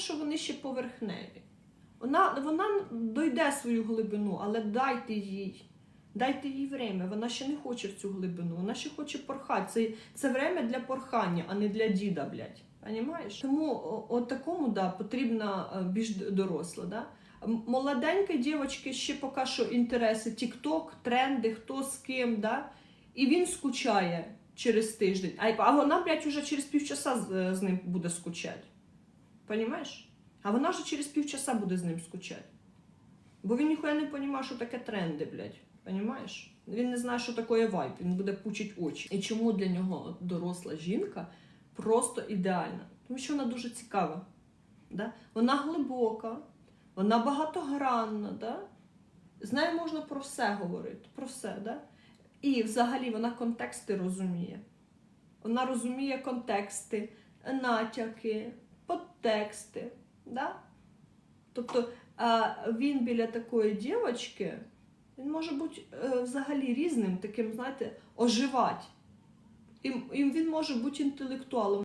що вони ще поверхневі. Вона, вона дойде свою глибину, але дайте їй. Дайте їй время. Вона ще не хоче в цю глибину, вона ще хоче порхати. Це, це время для порхання, а не для діда, блядь. Понімаєш? Тому от такому да, потрібна е, більш доросла. Да? М- Молоденька дівчинки ще поки що інтереси, тік-ток, тренди, хто з ким, да? і він скучає через тиждень. А, вона, блядь, уже через півчаса з, з ним буде скучати. Понімаєш? А вона вже через півчаса буде з ним скучати. Бо він ніхуя не розуміє, що таке тренди, блядь. Понімаєш? Він не знає, що таке вайб, він буде пучить очі. І чому для нього доросла жінка просто ідеальна? Тому що вона дуже цікава. Да? Вона глибока, вона багатогранна, да? з нею можна про все говорити, про все. Да? І взагалі вона контексти розуміє. Вона розуміє контексти, натяки, подтексти. Да? Тобто він біля такої дівчинки, він може бути е, взагалі різним, таким, знаєте, оживати. І він може бути інтелектуалом.